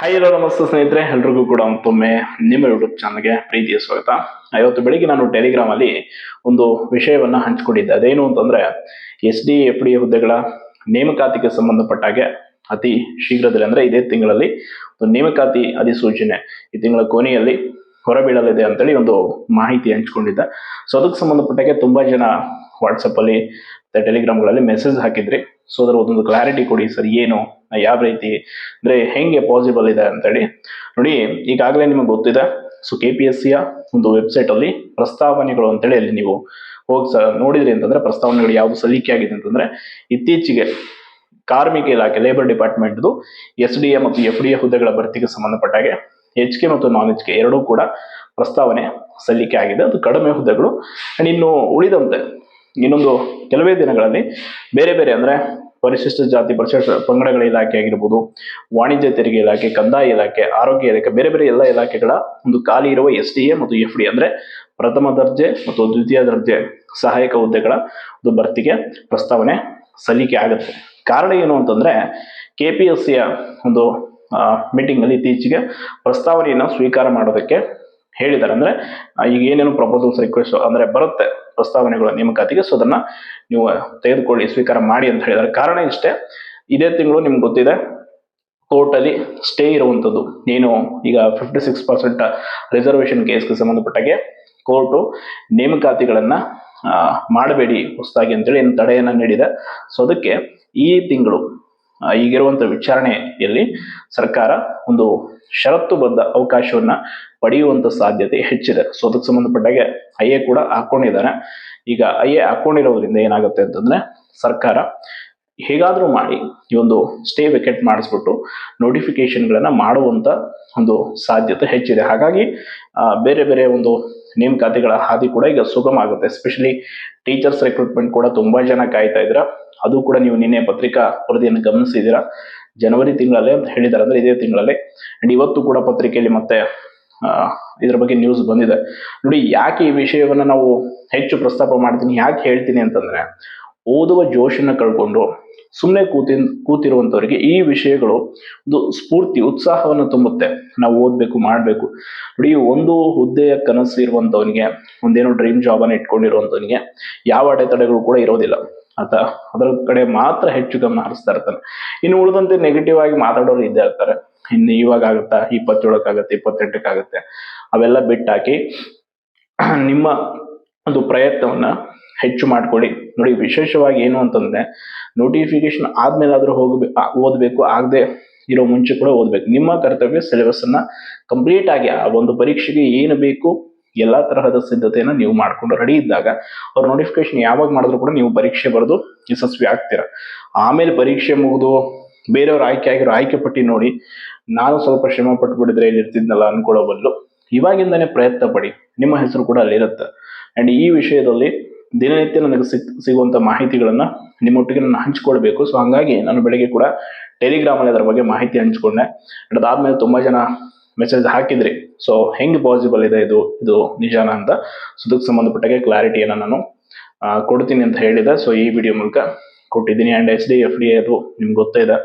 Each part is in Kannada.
ಹಾಯ್ ಹಲೋ ನಮಸ್ತೆ ಸ್ನೇಹಿತರೆ, ಎಲ್ರಿಗೂ ಕೂಡ ಮತ್ತೊಮ್ಮೆ ನಿಮ್ಮ ಯೂಟ್ಯೂಬ್ ಚಾನಲ್ಗೆ ಪ್ರೀತಿಯ ಸ್ವಾಗತ. ಇವತ್ತು ಬೆಳಿಗ್ಗೆ ನಾನು ಟೆಲಿಗ್ರಾಮ್ ಅಲ್ಲಿ ಒಂದು ವಿಷಯವನ್ನ ಹಂಚಿಕೊಂಡಿದ್ದೆ. ಅದೇನು ಅಂತಂದ್ರೆ, ಎಸ್ ಡಿ ಎಫ್ ಡಿ ಹುದ್ದೆಗಳ ನೇಮಕಾತಿಗೆ ಸಂಬಂಧಪಟ್ಟ ಹಾಗೆ ಅತಿ ಶೀಘ್ರದಲ್ಲಿ ಅಂದ್ರೆ ಇದೇ ತಿಂಗಳಲ್ಲಿ ಒಂದು ನೇಮಕಾತಿ ಅಧಿಸೂಚನೆ ಈ ತಿಂಗಳ ಕೊನೆಯಲ್ಲಿ ಹೊರಬೀಳಲಿದೆ ಅಂತೇಳಿ ಒಂದು ಮಾಹಿತಿ ಹಂಚ್ಕೊಂಡಿದ್ದೆ. ಸೊ ಅದಕ್ಕೆ ಸಂಬಂಧಪಟ್ಟಾಗೆ ತುಂಬಾ ಜನ ವಾಟ್ಸಪ್ ಅಲ್ಲಿ, ಮತ್ತೆ ಟೆಲಿಗ್ರಾಮ್ಗಳಲ್ಲಿ ಮೆಸೇಜ್ ಹಾಕಿದ್ರಿ. ಸೊ ಅದರ ಒಂದೊಂದು ಕ್ಲಾರಿಟಿ ಕೊಡಿ ಸರ್ ಏನು? ಯಾವ ರೀತಿ? ಅಂದ್ರೆ ಹೆಂಗೆ ಪಾಸಿಬಲ್ ಇದೆ ಅಂತೇಳಿ. ನೋಡಿ, ಈಗಾಗಲೇ ನಿಮಗೆ ಗೊತ್ತಿದೆ. ಸೊ ಕೆ ಪಿ ಎಸ್ ಸಿಯ ಒಂದು ವೆಬ್ಸೈಟ್ ಅಲ್ಲಿ ಪ್ರಸ್ತಾವನೆಗಳು ಅಂತೇಳಿ ಅಲ್ಲಿ ನೀವು ಹೋಗಿ ನೋಡಿದ್ರಿ ಅಂತಂದ್ರೆ ಪ್ರಸ್ತಾವನೆಗಳು ಯಾವ್ದು ಸಲ್ಲಿಕೆ ಆಗಿದೆ ಅಂತಂದ್ರೆ ಇತ್ತೀಚೆಗೆ ಕಾರ್ಮಿಕ ಇಲಾಖೆ ಲೇಬರ್ ಡಿಪಾರ್ಟ್ಮೆಂಟ್ದು ಎಸ್ ಡಿ ಎ ಮತ್ತು ಎಫ್ ಡಿ ಎ ಹುದ್ದೆಗಳ ಭರ್ತಿಗೆ ಸಂಬಂಧಪಟ್ಟಾಗೆ ಎಚ್ ಕೆ ಮತ್ತು ನಾನ್ ಎಚ್ ಕೆ ಎರಡೂ ಕೂಡ ಪ್ರಸ್ತಾವನೆ ಸಲ್ಲಿಕೆ ಆಗಿದೆ. ಅದು ಕಡಿಮೆ ಹುದ್ದೆಗಳು. ಅಂಡ್ ಇನ್ನು ಉಳಿದಂತೆ ಇನ್ನೊಂದು ಕೆಲವೇ ದಿನಗಳಲ್ಲಿ ಬೇರೆ ಬೇರೆ ಅಂದ್ರೆ ಪರಿಶಿಷ್ಟ ಜಾತಿ, ಪರಿಶಿಷ್ಟ ಪಂಗಡಗಳ ಇಲಾಖೆ ಆಗಿರ್ಬೋದು, ವಾಣಿಜ್ಯ ತೆರಿಗೆ ಇಲಾಖೆ, ಕಂದಾಯ ಇಲಾಖೆ, ಆರೋಗ್ಯ ಇಲಾಖೆ, ಬೇರೆ ಬೇರೆ ಎಲ್ಲ ಇಲಾಖೆಗಳ ಒಂದು ಖಾಲಿ ಇರುವ ಎಸ್ ಡಿ ಎ ಮತ್ತು ಎಫ್ ಡಿ ಅಂದ್ರೆ ಪ್ರಥಮ ದರ್ಜೆ ಮತ್ತು ದ್ವಿತೀಯ ದರ್ಜೆ ಸಹಾಯಕ ಹುದ್ದೆಗಳ ಒಂದು ಭರ್ತಿಗೆ ಪ್ರಸ್ತಾವನೆ ಸಲ್ಲಿಕೆ ಆಗುತ್ತೆ. ಕಾರಣ ಏನು ಅಂತಂದ್ರೆ ಕೆ ಪಿ ಎಸ್ ಸಿಯ ಒಂದು ಮೀಟಿಂಗ್ ಅಲ್ಲಿ ಇತ್ತೀಚೆಗೆ ಪ್ರಸ್ತಾವನೆಯನ್ನು ಸ್ವೀಕಾರ ಮಾಡೋದಕ್ಕೆ ಹೇಳಿದ್ದಾರೆ. ಅಂದ್ರೆ ಈಗ ಏನೇನು ಪ್ರಪೋಸಲ್ಸ್ ರಿಕ್ವೆಸ್ಟ್ ಅಂದ್ರೆ ಬರುತ್ತೆ. ಪ್ರಸ್ತಾವನೆಗಳ ನೇಮಕಾತಿಗೆ ಸೊ ಅದನ್ನ ನೀವು ತೆಗೆದುಕೊಳ್ಳಿ, ಸ್ವೀಕಾರ ಮಾಡಿ ಅಂತ ಹೇಳಿದ್ದಾರೆ. ಕಾರಣ ಇಷ್ಟೇ, ಇದೇ ತಿಂಗಳು ನಿಮ್ಗೆ ಗೊತ್ತಿದೆ ಕೋರ್ಟ್ ಅಲ್ಲಿ ಸ್ಟೇ ಇರುವಂತದ್ದು ಏನು ಈಗ ಫಿಫ್ಟಿ ಸಿಕ್ಸ್ ಪರ್ಸೆಂಟ್ ರಿಸರ್ವೇಶನ್ ಕೇಸ್ಗೆ ಸಂಬಂಧಪಟ್ಟಾಗೆ ಕೋರ್ಟು ನೇಮಕಾತಿಗಳನ್ನ ಮಾಡಬೇಡಿ, ಹೊಸದಾಗಿ ಅಂತೇಳಿ ಏನು ತಡೆಯನ್ನ ನೀಡಿದೆ. ಸೊ ಅದಕ್ಕೆ ಈ ತಿಂಗಳು ಆ, ಈಗಿರುವಂತ ವಿಚಾರಣೆಯಲ್ಲಿ ಸರ್ಕಾರ ಒಂದು ಷರತ್ತುಬದ್ಧ ಅವಕಾಶವನ್ನ ಪಡೆಯುವಂತ ಸಾಧ್ಯತೆ ಹೆಚ್ಚಿದೆ. ಸೊ ಅದಕ್ಕೆ ಸಂಬಂಧಪಟ್ಟಾಗೆ ಐ ಎ ಕೂಡ ಹಾಕೊಂಡಿದ್ದಾರೆ. ಈಗ ಐ ಎ ಹಾಕೊಂಡಿರೋದ್ರಿಂದ ಏನಾಗುತ್ತೆ ಅಂತಂದ್ರೆ ಸರ್ಕಾರ ಹೇಗಾದ್ರೂ ಮಾಡಿ ಈ ಒಂದು ಸ್ಟೇ ವಿಕೆಟ್ ಮಾಡಿಸ್ಬಿಟ್ಟು ನೋಟಿಫಿಕೇಶನ್ಗಳನ್ನ ಮಾಡುವಂತ ಒಂದು ಸಾಧ್ಯತೆ ಹೆಚ್ಚಿದೆ. ಹಾಗಾಗಿ ಬೇರೆ ಬೇರೆ ಒಂದು ನೇಮಕಾತಿಗಳ ಹಾದಿ ಕೂಡ ಈಗ ಸುಗಮ ಆಗುತ್ತೆ. ಎಸ್ಪೆಷಲಿ ಟೀಚರ್ಸ್ ರಿಕ್ರೂಟ್ಮೆಂಟ್ ಕೂಡ ತುಂಬಾ ಜನ ಕಾಯ್ತಾ ಇದ್ರ. ಅದು ಕೂಡ ನೀವು ನಿನ್ನೆ ಪತ್ರಿಕಾ ವರದಿಯನ್ನು ಗಮನಿಸಿದ್ದೀರಾ? ಜನವರಿ ತಿಂಗಳಲ್ಲೇ ಹೇಳಿದ್ದಾರೆ ಅಂದ್ರೆ ಇದೇ ತಿಂಗಳಲ್ಲೇ. ಅಂಡ್ ಇವತ್ತು ಕೂಡ ಪತ್ರಿಕೆಯಲ್ಲಿ ಮತ್ತೆ ಇದರ ಬಗ್ಗೆ ನ್ಯೂಸ್ ಬಂದಿದೆ. ನೋಡಿ, ಯಾಕೆ ಈ ವಿಷಯವನ್ನ ನಾವು ಹೆಚ್ಚು ಪ್ರಸ್ತಾಪ ಮಾಡ್ತೀನಿ, ಯಾಕೆ ಹೇಳ್ತೀನಿ ಅಂತಂದ್ರೆ, ಓದುವ ಜೋಶನ್ನ ಕಳ್ಕೊಂಡು ಸುಮ್ಮನೆ ಕೂತಿ, ಕೂತಿರುವಂತವರಿಗೆ ಈ ವಿಷಯಗಳು ಒಂದು ಸ್ಫೂರ್ತಿ, ಉತ್ಸಾಹವನ್ನು ತುಂಬುತ್ತೆ. ನಾವು ಓದ್ಬೇಕು, ಮಾಡಬೇಕು. ನೋಡಿ, ಒಂದು ಹುದ್ದೆಯ ಕನಸು ಇರುವಂತವನಿಗೆ, ಒಂದೇನೋ ಡ್ರೀಮ್ ಜಾಬ್ ಅನ್ನ ಇಟ್ಕೊಂಡಿರುವಂತವನಿಗೆ ಯಾವ ಅಡೆತಡೆಗಳು ಕೂಡ ಇರೋದಿಲ್ಲ. ಆತ ಅದರ ಕಡೆ ಮಾತ್ರ ಹೆಚ್ಚು ಗಮನ ಹರಿಸ್ತಾ ಇರ್ತಾನೆ. ಇನ್ನು ಉಳಿದಂತೆ ನೆಗೆಟಿವ್ ಆಗಿ ಮಾತಾಡೋರು ಇದ್ದೇ ಇರ್ತಾರೆ. ಇನ್ನು ಇವಾಗ ಆಗುತ್ತಾ? ಇಪ್ಪತ್ತೇಳಕ್ಕಾಗತ್ತೆ, ಇಪ್ಪತ್ತೆಂಟಕ್ಕಾಗತ್ತೆ? ಅವೆಲ್ಲ ಬಿಟ್ಟಾಕಿ ನಿಮ್ಮ ಒಂದು ಪ್ರಯತ್ನವನ್ನ ಹೆಚ್ಚು ಮಾಡ್ಕೊಳ್ಳಿ. ನೋಡಿ, ವಿಶೇಷವಾಗಿ ಏನು ಅಂತಂದ್ರೆ ನೋಟಿಫಿಕೇಶನ್ ಆದ್ಮೇಲಾದ್ರೂ ಹೋಗ್ಬೇಕು ಓದ್ಬೇಕು, ಆಗದೆ ಇರೋ ಮುಂಚೆ ಕೂಡ ಓದ್ಬೇಕು. ನಿಮ್ಮ ಕರ್ತವ್ಯ ಸಿಲೆಬಸ್ ಅನ್ನ ಕಂಪ್ಲೀಟ್ ಆಗಿ ಆ ಒಂದು ಪರೀಕ್ಷೆಗೆ ಏನು ಬೇಕು ಎಲ್ಲಾ ತರಹದ ಸಿದ್ಧತೆಯನ್ನು ನೀವು ಮಾಡ್ಕೊಂಡು ರೆಡಿ ಇದ್ದಾಗ ಅವ್ರ ನೋಟಿಫಿಕೇಶನ್ ಯಾವಾಗ ಮಾಡಿದ್ರು ಕೂಡ ನೀವು ಪರೀಕ್ಷೆ ಬರೆದು ಯಶಸ್ವಿ ಆಗ್ತೀರಾ. ಆಮೇಲೆ ಪರೀಕ್ಷೆ ಮುಗಿದು ಬೇರೆಯವ್ರ ಆಯ್ಕೆ ಆಗಿರೋ ಆಯ್ಕೆ ಪಟ್ಟಿ ನೋಡಿ, ನಾನು ಸ್ವಲ್ಪ ಶ್ರಮ ಪಟ್ಬಿಟ್ಟಿದ್ರೆ ಇಲ್ಲಿ ಇರ್ತಿದ್ನಲ್ಲ ಅನ್ಕೊಳ್ಳೋ ಬದಲು ಇವಾಗಿಂದಾನೇ ಪ್ರಯತ್ನ ಪಡಿ, ನಿಮ್ಮ ಹೆಸರು ಕೂಡ ಅಲ್ಲಿರುತ್ತೆ. ಅಂಡ್ ಈ ವಿಷಯದಲ್ಲಿ ದಿನನಿತ್ಯ ನನಗೆ ಸಿಕ್ ಸಿಗುವಂಥ ಮಾಹಿತಿಗಳನ್ನು ನಿಮ್ಮೊಟ್ಟಿಗೆ ನಾನು ಹಂಚ್ಕೊಳ್ಬೇಕು. ಸೊ ಹಂಗಾಗಿ ನಾನು ಬೆಳಗ್ಗೆ ಕೂಡ ಟೆಲಿಗ್ರಾಮಲ್ಲಿ ಅದರ ಬಗ್ಗೆ ಮಾಹಿತಿ ಹಂಚ್ಕೊಂಡೆ. ಅಂಡ್ ಅದಾದ್ಮೇಲೆ ತುಂಬ ಜನ ಮೆಸೇಜ್ ಹಾಕಿದ್ರಿ. ಸೊ ಹೆಂಗೆ ಪಾಸಿಬಲ್ ಇದೆ ಇದು? ಇದು ನಿಜಾನ ಅಂತ. ಸೊ ಸಂಬಂಧಪಟ್ಟಾಗೆ ಕ್ಲಾರಿಟಿಯನ್ನು ನಾನು ಕೊಡ್ತೀನಿ ಅಂತ ಹೇಳಿದೆ. ಸೊ ಈ ವಿಡಿಯೋ ಮೂಲಕ ಕೊಟ್ಟಿದ್ದೀನಿ. And S D F D ಅದು ನಿಮ್ಗೆ ಗೊತ್ತೇ ಇದೆ.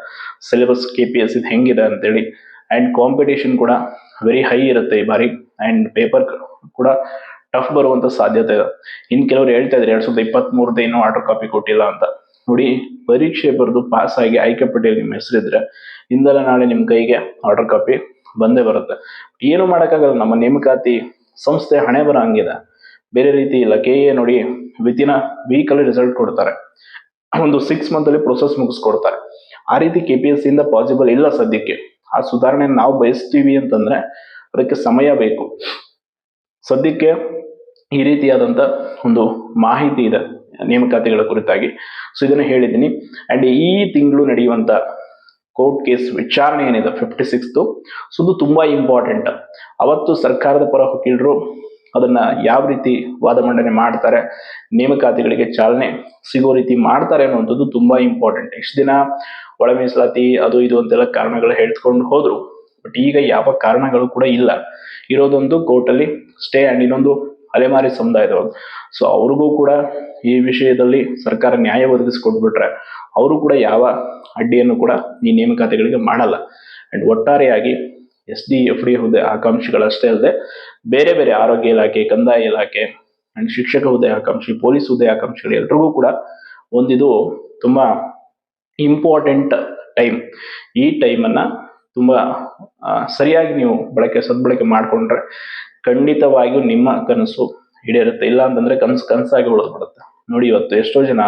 ಸಿಲೆಬಸ್ ಕೆ ಪಿ ಎಸ್ ಇದು ಹೆಂಗಿದೆ ಅಂತೇಳಿ. ಆ್ಯಂಡ್ ಕಾಂಪಿಟೇಷನ್ ಕೂಡ ವೆರಿ ಹೈ ಇರುತ್ತೆ ಈ ಬಾರಿ. ಆ್ಯಂಡ್ ಪೇಪರ್ ಕೂಡ ಟಫ್ ಬರುವಂಥ ಸಾಧ್ಯತೆ ಇದೆ. ಇನ್ನು ಕೆಲವರು ಹೇಳ್ತಾ ಇದ್ದಾರೆ ಎರಡು ಸಾವಿರದ ಇಪ್ಪತ್ತ್ಮೂರದ್ದು ಮೂರದ ಇನ್ನೂ ಆರ್ಡರ್ ಕಾಪಿ ಕೊಟ್ಟಿಲ್ಲ ಅಂತ. ನೋಡಿ, ಪರೀಕ್ಷೆ ಬರೆದು ಪಾಸ್ ಆಗಿ ಆಯ್ಕೆ ಪಟ್ಟಿಯಲ್ಲಿ ನಿಮ್ಮ ಹೆಸರಿದ್ರೆ ಇಂದಲ್ಲ ನಾಳೆ ನಿಮ್ಮ ಕೈಗೆ ಆರ್ಡರ್ ಕಾಪಿ ಬಂದೇ ಬರುತ್ತೆ. ಏನು ಮಾಡೋಕ್ಕಾಗಲ್ಲ, ನಮ್ಮ ನೇಮಕಾತಿ ಸಂಸ್ಥೆ ಹಣೆ ಬರ ಹಂಗಿದೆ. ಬೇರೆ ರೀತಿ ಇಲ್ಲ ಕೆ ಎ ನೋಡಿ ವಿತಿನ್ ವೀಕ್ ಅಲ್ಲಿ ರಿಸಲ್ಟ್ ಕೊಡ್ತಾರೆ. ಒಂದು ಸಿಕ್ಸ್ ಮಂತ್ ಅಲ್ಲಿ ಪ್ರೊಸೆಸ್ ಮುಗಿಸ್ಕೊಡ್ತಾರೆ. ಆ ರೀತಿ ಕೆ ಪಿ ಎಸ್ ಇಂದ ಪಾಸಿಬಲ್ ಇಲ್ಲ ಸದ್ಯಕ್ಕೆ. ಆ ಸುಧಾರಣೆ ನಾವು ಬಯಸ್ತೀವಿ ಅಂತಂದ್ರೆ ಅದಕ್ಕೆ ಸಮಯ ಬೇಕು. ಸದ್ಯಕ್ಕೆ ಈ ರೀತಿಯಾದಂತ ಒಂದು ಮಾಹಿತಿ ಇದೆ ನೇಮಕಾತಿಗಳ ಕುರಿತಾಗಿ. ಸೊ ಇದನ್ನ ಹೇಳಿದ್ದೀನಿ. ಅಂಡ್ ಈ ತಿಂಗಳು ನಡೆಯುವಂತ ಕೋರ್ಟ್ ಕೇಸ್ ವಿಚಾರಣೆ ಏನಿದೆ ಫಿಫ್ಟಿ ಸಿಕ್ಸ್ತು ಸೊ ಇದು ತುಂಬಾ ಇಂಪಾರ್ಟೆಂಟ್ ಅವತ್ತು ಸರ್ಕಾರದ ಪರ ವಕೀಲರು ಅದನ್ನ ಯಾವ ರೀತಿ ವಾದ ಮಂಡನೆ ಮಾಡ್ತಾರೆ, ನೇಮಕಾತಿಗಳಿಗೆ ಚಾಲನೆ ಸಿಗೋ ರೀತಿ ಮಾಡ್ತಾರೆ ಅನ್ನುವಂಥದ್ದು ತುಂಬಾ ಇಂಪಾರ್ಟೆಂಟ್ ಇಷ್ಟು ದಿನ ಒಳ ಮೀಸಲಾತಿ, ಅದು ಇದು ಅಂತೆಲ್ಲ ಕಾರಣಗಳು ಹೇಳ್ಕೊಂಡು ಹೋದ್ರು. ಬಟ್ ಈಗ ಯಾವ ಕಾರಣಗಳು ಕೂಡ ಇಲ್ಲ. ಇರೋದೊಂದು ಕೋರ್ಟಲ್ಲಿ ಸ್ಟೇ ಅಂಡ್ ಇನ್ನೊಂದು ಅಲೆಮಾರಿ ಸಮುದಾಯದವರು. ಸೊ ಅವ್ರಿಗೂ ಕೂಡ ಈ ವಿಷಯದಲ್ಲಿ ಸರ್ಕಾರ ನ್ಯಾಯ ಒದಗಿಸ್ಕೊಟ್ಬಿಟ್ರೆ ಅವರು ಕೂಡ ಯಾವ ಅಡ್ಡಿಯನ್ನು ಕೂಡ ಈ ನೇಮಕಾತಿಗಳಿಗೆ ಮಾಡಲ್ಲ. ಅಂಡ್ ಒಟ್ಟಾರೆಯಾಗಿ ಎಸ್ ಡಿ ಎಫ್ ಡಿ ಹುದ್ದೆ ಆಕಾಂಕ್ಷಿಗಳಷ್ಟೇ ಅಲ್ಲದೆ ಬೇರೆ ಬೇರೆ ಆರೋಗ್ಯ ಇಲಾಖೆ, ಕಂದಾಯ ಇಲಾಖೆ ಅಂಡ್ ಶಿಕ್ಷಕ ಹುದ್ದೆ ಆಕಾಂಕ್ಷಿ, ಪೊಲೀಸ್ ಹುದ್ದೆ ಆಕಾಂಕ್ಷಿಗಳು ಎಲ್ರಿಗೂ ಕೂಡ ಒಂದಿದು ತುಂಬಾ ಇಂಪಾರ್ಟೆಂಟ್ ಟೈಮ್ ಈ ಟೈಮನ್ನು ತುಂಬ ಸರಿಯಾಗಿ ನೀವು ಬಳಕೆ ಸದ್ಬಳಕೆ ಮಾಡಿಕೊಂಡ್ರೆ ಖಂಡಿತವಾಗಿಯೂ ನಿಮ್ಮ ಕನಸು ಈಡೇರುತ್ತೆ. ಇಲ್ಲ ಅಂತಂದ್ರೆ ಕನಸು ಕನಸಾಗಿ ಉಳಿದ್ಬಿಡುತ್ತೆ ನೋಡಿ ಇವತ್ತು ಎಷ್ಟೋ ಜನ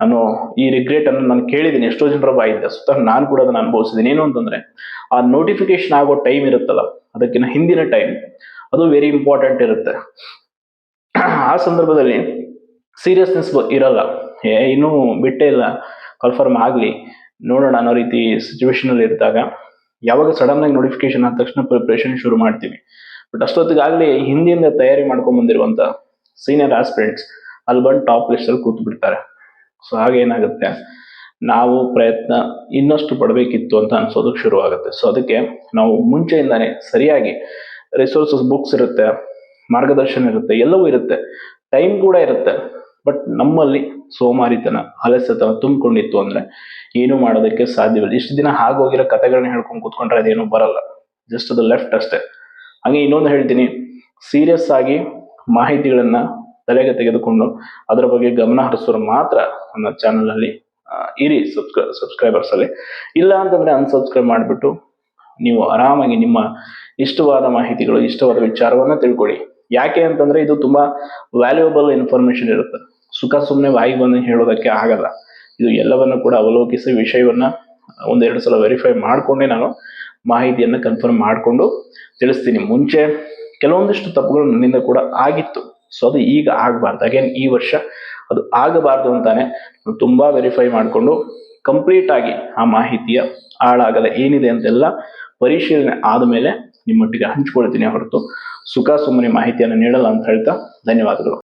ನಾನು ಈ ರಿಗ್ರೆಟ್ ಅನ್ನು ನಾನು ಕೇಳಿದ್ದೀನಿ. ಎಷ್ಟೋ ಜನರ ಬಾಯಿದ್ದೆ ಸುತ್ತ ನಾನು ಕೂಡ ಅದನ್ನ ಅನುಭವಿಸಿದ್ದೀನಿ. ಏನು ಅಂತಂದ್ರೆ ಆ ನೋಟಿಫಿಕೇಶನ್ ಆಗೋ ಟೈಮ್ ಇರುತ್ತಲ್ಲ ಅದಕ್ಕಿಂತ ಹಿಂದಿನ ಟೈಮ್ ಅದು ವೆರಿ ಇಂಪಾರ್ಟೆಂಟ್ ಇರುತ್ತೆ. ಆ ಸಂದರ್ಭದಲ್ಲಿ ಸೀರಿಯಸ್ನೆಸ್ ಇರಲ್ಲ. ಏ, ಇನ್ನೂ ಬಿಟ್ಟೇ ಇಲ್ಲ. ಕನ್ಫರ್ಮ್ ಆಗಲಿ. ನೋಡೋಣ ಅನ್ನೋ ರೀತಿ ಸಿಚುವೇಶನ್ ಅಲ್ಲಿ ಇದ್ದಾಗ, ಯಾವಾಗ ಸಡನ್ ಆಗಿ ನೋಟಿಫಿಕೇಶನ್ ಆದ ತಕ್ಷಣ ಪ್ರಿಪ್ರೇಷನ್ ಶುರು ಮಾಡ್ತೀವಿ. ಬಟ್ ಅಷ್ಟೊತ್ತಿಗಾಗಲಿ ಹಿಂದಿಯಿಂದ ತಯಾರಿ ಮಾಡ್ಕೊಂಡ್ ಬಂದಿರುವಂತ ಸೀನಿಯರ್ ಆಸ್ಪಿರೆಂಟ್ಸ್ ಅಲ್ಲಿ ಬಂದು ಟಾಪ್ ಲಿಸ್ಟಲ್ಲಿ ಕೂತು ಬಿಡ್ತಾರೆ. ಸೊ ಏನಾಗುತ್ತೆ? ನಾವು ಪ್ರಯತ್ನ ಇನ್ನಷ್ಟು ಪಡಬೇಕಿತ್ತು ಅಂತ ಅನ್ಸೋದಕ್ಕೆ ಶುರು ಆಗುತ್ತೆ ಸೊ ಅದಕ್ಕೆ ನಾವು ಮುಂಚೆಯಿಂದಾನೇ ಸರಿಯಾಗಿ ರಿಸೋರ್ಸಸ್ ಬುಕ್ಸ್ ಇರುತ್ತೆ, ಮಾರ್ಗದರ್ಶನ ಇರುತ್ತೆ, ಎಲ್ಲವೂ ಇರುತ್ತೆ. ಟೈಮ್ ಕೂಡ ಇರುತ್ತೆ. ಬಟ್ ನಮ್ಮಲ್ಲಿ ಸೋಮಾರಿತನ ಆಲಸ್ಯತನ ತುಂಬಿಕೊಂಡಿತ್ತು ಅಂದ್ರೆ ಏನು ಮಾಡೋದಕ್ಕೆ ಸಾಧ್ಯವಿಲ್ಲ. ಇಷ್ಟು ದಿನ ಹಾಗೋಗಿರೋ ಕಥೆಗಳನ್ನ ಹೇಳ್ಕೊಂಡು ಕೂತ್ಕೊಂಡ್ರೆ ಅದೇನು ಬರಲ್ಲ. ಜಸ್ಟ್ ಅದು ಲೆಫ್ಟ್ ಅಷ್ಟೇ. ಹಂಗೆ ಇನ್ನೊಂದು ಹೇಳ್ತೀನಿ. ಸೀರಿಯಸ್ ಆಗಿ ಮಾಹಿತಿಗಳನ್ನ ತಲೆಗೆ ತೆಗೆದುಕೊಂಡು ಅದರ ಬಗ್ಗೆ ಗಮನ ಹರಿಸೋರು ಮಾತ್ರ ನನ್ನ ಚಾನಲ್ ಅಲ್ಲಿ ಇರಿ ಸಬ್ಸ್ಕ್ರೈ ಸಬ್ಸ್ಕ್ರೈಬರ್ಸ್ ಅಲ್ಲಿ. ಇಲ್ಲ ಅಂತಂದ್ರೆ ಅನ್ಸಬ್ಸ್ಕ್ರೈಬ್ ಮಾಡಿಬಿಟ್ಟು ನೀವು ಆರಾಮಾಗಿ ನಿಮ್ಮ ಇಷ್ಟವಾದ ಮಾಹಿತಿಗಳು, ಇಷ್ಟವಾದ ವಿಚಾರವನ್ನ ತಿಳ್ಕೊಳ್ಳಿ. ಯಾಕೆ ಅಂತಂದ್ರೆ ಇದು ತುಂಬಾ ವ್ಯಾಲ್ಯೂಯಬಲ್ ಇನ್ಫಾರ್ಮೇಶನ್ ಇರುತ್ತೆ. ಸುಖ ಸುಮ್ಮನೆ ವಾಯು ಬಂದು ಹೇಳೋದಕ್ಕೆ ಆಗಲ್ಲ. ಇದು ಎಲ್ಲವನ್ನು ಕೂಡ ಅವಲೋಕಿಸಿ ವಿಷಯವನ್ನ ಒಂದೆರಡು ಸಲ ವೆರಿಫೈ ಮಾಡಿಕೊಂಡೆ ನಾನು. ಮಾಹಿತಿಯನ್ನ ಕನ್ಫರ್ಮ್ ಮಾಡಿಕೊಂಡು ತಿಳಿಸ್ತೀನಿ. ಮುಂಚೆ ಕೆಲವೊಂದಿಷ್ಟು ತಪ್ಪುಗಳು ನನ್ನಿಂದ ಕೂಡ ಆಗಿತ್ತು. ಸೊ ಅದು ಈಗ ಆಗಬಾರ್ದು. ಅಗೇನ್ ಈ ವರ್ಷ ಅದು ಆಗಬಾರ್ದು ಅಂತಾನೆ ತುಂಬ ವೆರಿಫೈ ಮಾಡಿಕೊಂಡು ಕಂಪ್ಲೀಟ್ ಆಗಿ ಆ ಮಾಹಿತಿಯ ಹಾಳಾಗದ ಏನಿದೆ ಅಂತೆಲ್ಲ ಪರಿಶೀಲನೆ ಆದ ಮೇಲೆ ನಿಮ್ಮೊಟ್ಟಿಗೆ ಹಂಚ್ಕೊಳ್ತೀನಿ ಹೊರತು ಸುಖ ಸುಮ್ಮನೆ ಮಾಹಿತಿಯನ್ನು ನೀಡಲ್ಲ ಅಂತ ಹೇಳ್ತಾ ಧನ್ಯವಾದಗಳು.